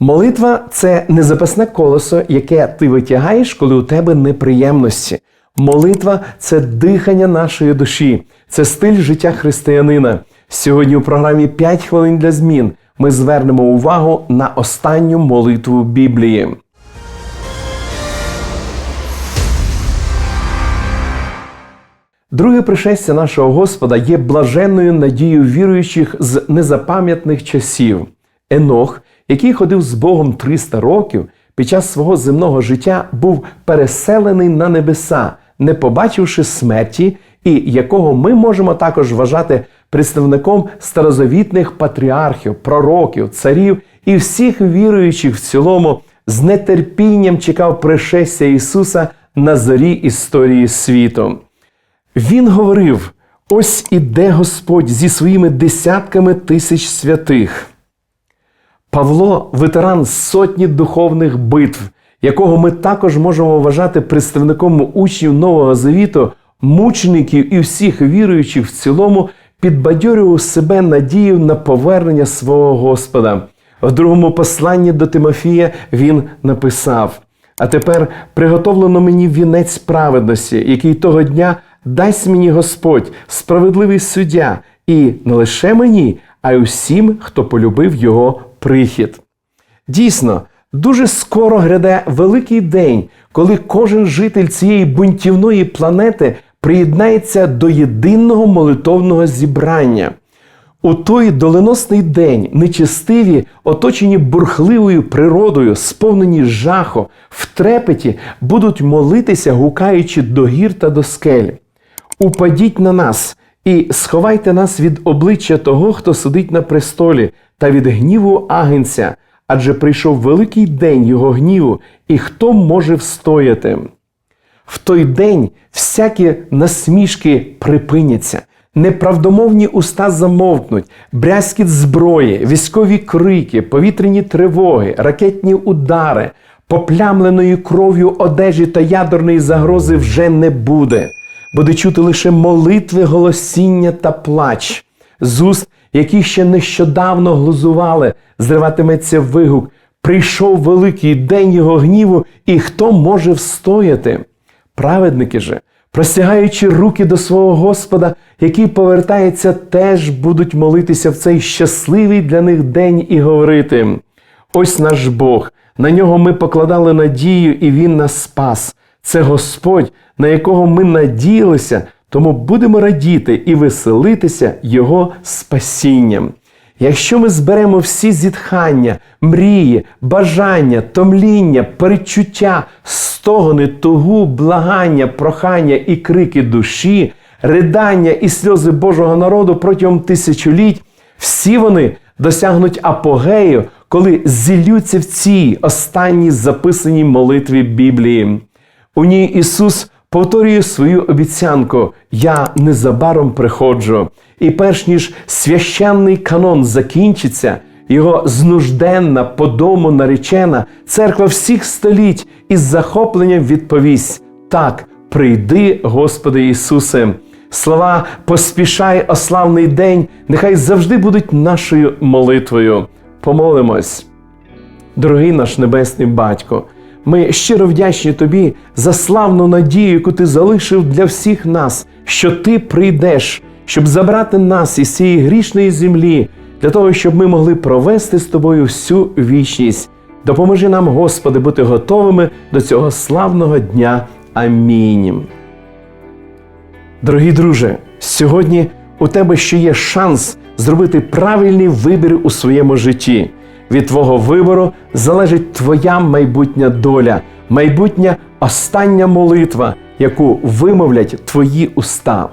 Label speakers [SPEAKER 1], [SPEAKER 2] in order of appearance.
[SPEAKER 1] Молитва це не запасне колесо, яке ти витягаєш, коли у тебе неприємності. Молитва це дихання нашої душі, це стиль життя християнина. Сьогодні у програмі «5 хвилин для змін ми звернемо увагу на останню молитву Біблії. Друге пришестя нашого Господа є блаженною надією віруючих з незапам'ятних часів. Енох, який ходив з Богом 300 років, під час свого земного життя був переселений на небеса, не побачивши смерті, і якого ми можемо також вважати представником старозавітних патріархів, пророків, царів і всіх віруючих в цілому з нетерпінням чекав пришестя Ісуса на зорі історії світу. Він говорив: ось іде Господь зі своїми десятками тисяч святих. Павло ветеран сотні духовних битв, якого ми також можемо вважати представником учнів Нового Завіту, мучеників і всіх віруючих в цілому, підбадьорював себе надію на повернення свого Господа. В другому посланні до Тимофія він написав: А тепер приготовлено мені вінець праведності, який того дня дасть мені Господь, справедливий суддя, і не лише мені, а й усім, хто полюбив його прихід. Дійсно, дуже скоро гряде великий день, коли кожен житель цієї бунтівної планети приєднається до єдиного молитовного зібрання. У той доленосний день нечестиві, оточені бурхливою природою, сповнені жаху, в трепеті, будуть молитися, гукаючи до гір та до скель. Упадіть на нас і сховайте нас від обличчя того, хто сидить на престолі, та від гніву агенця, адже прийшов великий день його гніву, і хто може встояти? В той день всякі насмішки припиняться, неправдомовні уста замовкнуть, брязкіт зброї, військові крики, повітряні тривоги, ракетні удари, поплямленої кров'ю одежі та ядерної загрози вже не буде. Буде чути лише молитви, голосіння та плач. З уст, які ще нещодавно глузували, зриватиметься вигук. Прийшов великий день його гніву, і хто може встояти? Праведники же, простягаючи руки до свого Господа, який повертається, теж будуть молитися в цей щасливий для них день і говорити: ось наш Бог, на нього ми покладали надію, і Він нас спас. Це Господь, на якого ми надіялися, тому будемо радіти і веселитися Його спасінням. Якщо ми зберемо всі зітхання, мрії, бажання, томління, перечуття, стогони, тугу, благання, прохання і крики душі, ридання і сльози Божого народу протягом тисячоліть, всі вони досягнуть апогею, коли зілються в цій останній записаній молитві Біблії. У ній Ісус повторює свою обіцянку: Я незабаром приходжу. І перш ніж священний канон закінчиться, його знужденна по дому наречена, церква всіх століть із захопленням відповість: Так, прийди, Господи Ісусе. Слова поспішай, о славний день, нехай завжди будуть нашою молитвою. Помолимось. Дорогий наш Небесний Батько. Ми щиро вдячні тобі за славну надію, яку ти залишив для всіх нас, що ти прийдеш, щоб забрати нас із цієї грішної землі, для того, щоб ми могли провести з тобою всю вічність. Допоможи нам, Господи, бути готовими до цього славного дня. Амінь. Дорогі друже, сьогодні у тебе ще є шанс зробити правильний вибір у своєму житті. Від твого вибору залежить твоя майбутня доля, майбутня остання молитва, яку вимовлять твої уста.